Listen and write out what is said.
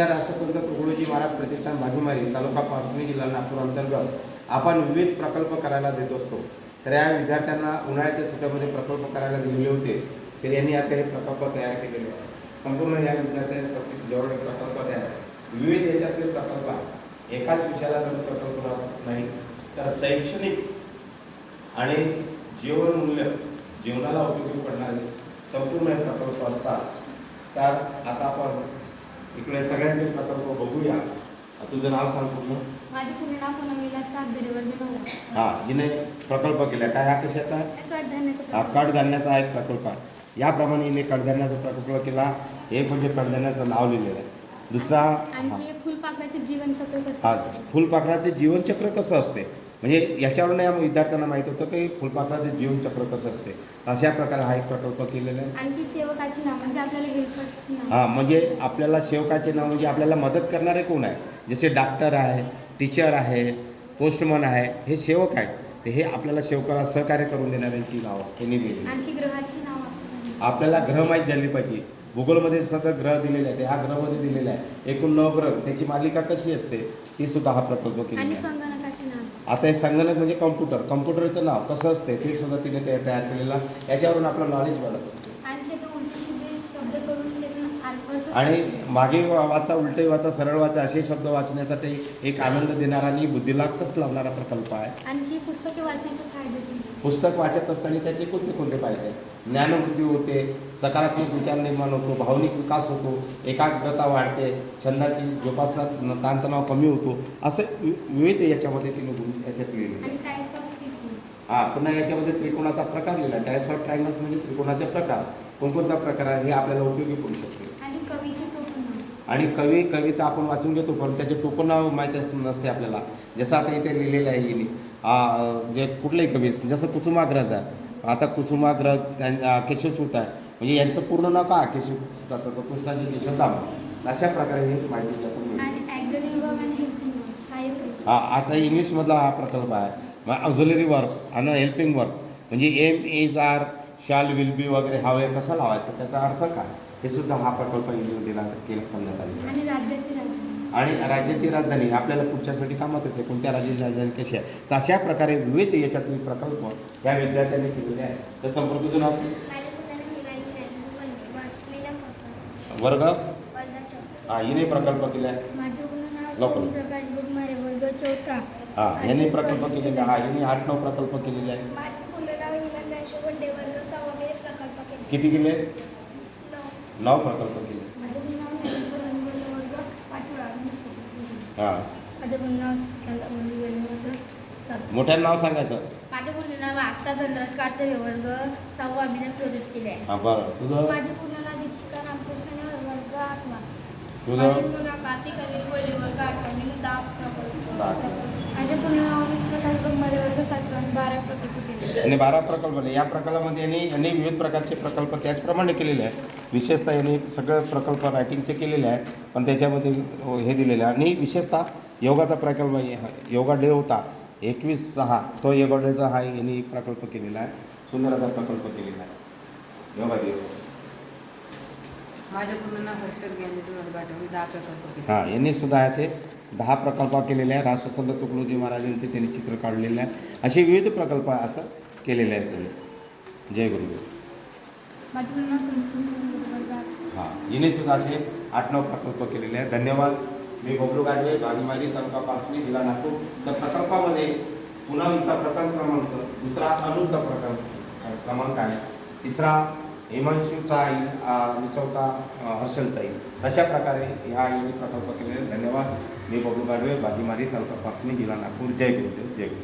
राष्ट्रसंत तुकडोजी महाराज प्रतिष्ठान भागीमारी तालुका पारसणी जिल्हा नागपूर अंतर्गत आपण विविध प्रकल्प करायला देत असतो. तर या विद्यार्थ्यांना उन्हाळ्याच्या सुट्ट्यामध्ये प्रकल्प करायला दिलेले होते. तर यांनी आता हे प्रकल्प तयार केलेले संपूर्ण या विद्यार्थ्यांसाठी जेवढे प्रकल्प तयार विविध याच्यातील प्रकल्प एकाच विषयाला जर प्रकल्प असत नाही तर शैक्षणिक आणि जीवनमूल्य जीवनाला उपयोगी पडणारे संपूर्ण हे प्रकल्प असतात. तर आता आपण इकडे सगळ्यांचे प्रकल्प बघूया. तुझं नाव सांग पूर्ण. माझे पूर्ण नाव हा हिने प्रकल्प केला. काय हा कशाचा? हा. कडधान्याचा हा एक प्रकल्प आहे. याप्रमाणे हिने कडधान्याचा प्रकल्प केला. एक म्हणजे कडधान्याचं नाव लिहिलेलं आहे. दुसरा हा. फुलपाखराचे जीवनचक्र कसं हा फुलपाखराचे जीवनचक्र कसं असते? म्हणजे याच्यावरून या विद्यार्थ्यांना माहीत होतं की फुलपाखराचे जीवनचक्र कसं असते? अशा प्रकारे हा एक प्रकल्प केलेला आहे. आणखी सेवकाची नाव म्हणजे आपल्याला हेल्परची नाव. हा म्हणजे आपल्याला सेवकाचे नाव म्हणजे आपल्याला मदत करणारे कोण आहे जसे डॉक्टर आहे टीचर आहे पोस्टमन आहे हे सेवक आहे तर हे आपल्याला सेवकाला सहकार्य करून देणाऱ्यांची नावं त्यांनी दिलेली आणखी ग्रहाची नाव आपल्याला आपल्याला ग्रह माहीत झाली पाहिजे. भूगोलमध्ये सतत ग्रह दिलेले आहेत ह्या ग्रहमध्ये दिलेले आहे एकूण नऊ ग्रह त्याची मालिका कशी असते ती सुद्धा हा प्रकल्प केलेला आणि आहे. आता हे संगणक म्हणजे कम्प्युटर. कम्प्युटरचं नाव कसं असते ते सुद्धा तिने तया- तयार केलेलं. याच्यावरून आपलं नॉलेज वाढत असते. आणि मागे वाचा उलटे वाचा सरळ वाचा असे शब्द वाचण्यासाठी एक आनंद देणारा आणि बुद्धीला कस लावणारा प्रकल्प आहे? आणखी पुस्तके वाचण्याचे फायदे दिले पुस्तक वाचत असताना त्याचे कोणते कोणते फायदे? आहेत ज्ञानवृद्धी होते सकारात्मक विचार निर्माण होतो भावनिक विकास होतो एकाग्रता वाढते छंदाची जोपासना ताणतणाव कमी होतो असं विविध याच्यामध्ये तिने गुण याच्यात लिहिले आणि टाईप्स ऑफ पीपल हा पुन्हा याच्यामध्ये त्रिकोणाचा प्रकार लिहिला. टाईप्स ऑफ ट्रायंगल्स म्हणजे त्रिकोणाचे प्रकार. कोणकोणता प्रकार आहे हे आपल्याला उपयोगी पडू शकते. आणि कवी कविता आपण वाचून घेतो पण त्याचे टोपण नाव माहीत नसते आपल्याला. जसं आता इथे लिहिलेलं आहे हिने. कुठलंही कवी जसं कुसुमाग्रज आहे. आता कुसुमाग्रज त्यां केशवसूत आहे. म्हणजे यांचं पूर्ण नाव का? केशवसूत आता तो कृष्णाजी केशवधाम. अशा प्रकारे हे माहिती मिळते. हा आता इंग्लिशमधला हा प्रकल्प आहे. ऑक्झलरी वर्क आणि हेल्पिंग वर्क म्हणजे am is are shall will be वगैरे हा वेळ कसा लावायचा? त्याचा अर्थ काय? हे सुद्धा हा प्रकल्प दिला केला करण्यात आलेला आणि राज्याची राजधानी. आपल्याला पुढच्यासाठी कामात येते कोणत्या राज्याची राजधानी कशी आहे? तर अशा प्रकारे विविध याच्यातले प्रकल्प या विद्यार्थ्यांनी केलेले आहे तर संपर्क तुझं नाव. वर्ग. हा हिने प्रकल्प केला आहे लवकर. प्रकाश बुगमारे वर्ग चौथा. हा यांनी प्रकल्प केलेले. हा यांनी आठ नऊ प्रकल्प केलेले आहे माझे पूर्ण नाव हिमान वंडे वर्ग सहावा प्रकल्प केला. किती केले? नऊ. प्रकल्प केले. माझे नाव वर्ग हा. माझे पूर्ण नाव सिकंदर मुली वर्ग सात मोठ्यानं नाव सांगायचं? माझे पूर्ण नाव आस्था धनराज काडचे वर्ग सहावा अभिनय प्रोजेक्ट केले आहे हा बरं. तुझं? माझे पूर्ण नाव दीक्षिका रामकृष्ण वर्ग आठवा तुझं आणि बारा प्रकल्प. या प्रकल्पामध्ये यांनी यांनी विविध प्रकारचे प्रकल्प त्याचप्रमाणे केलेले आहेत. विशेषतः यांनी सगळे प्रकल्प रायटिंगचे केलेले आहेत पण त्याच्यामध्ये हे दिलेले आहे. आणि विशेषतः योगाचा प्रकल्प. योगा डे होता. एकवीस सहा तो योगा डेचा हा यांनी प्रकल्प केलेला आहे. सुंदर असा प्रकल्प केलेला आहे. योगा दिवस. माझ्या पूर्ण नाव हर्षद ज्ञानेश्वर वर्गाट मी दहा प्रकल्प केले हां यांनी सुद्धा असे दहा प्रकल्प केलेले आहे राष्ट्रसंत तुकडोजी महाराजांचे त्यांनी चित्र काढलेले आहे असे विविध प्रकल्प असं केलेले आहेत त्यांनी. जय गुरुदेव. माझे पूर्ण नाव संस्कृत वर्ग आठवा हां हिने सुद्धा असे आठ नऊ प्रकल्प केलेले आहेत. धन्यवाद. मी बबलू गाडवे बागीमारी तालुका पाचवी जिल्हा नागपूर. तर प्रकल्पामध्ये पुनमचा प्रथम क्रमांक दुसरा अनुचा प्रकल्प क्रमांक आहे. तिसरा हिमांशूचा येईल आणि चौथा हर्षलचा येईल अशा प्रकारे ह्या यांनी प्रकल्प केलेले. धन्यवाद. मी बबलू गाडवे बाजीमारी तालुका पाचमी जिल्हा नागपूर. जय गुरुदेव. जय गुरु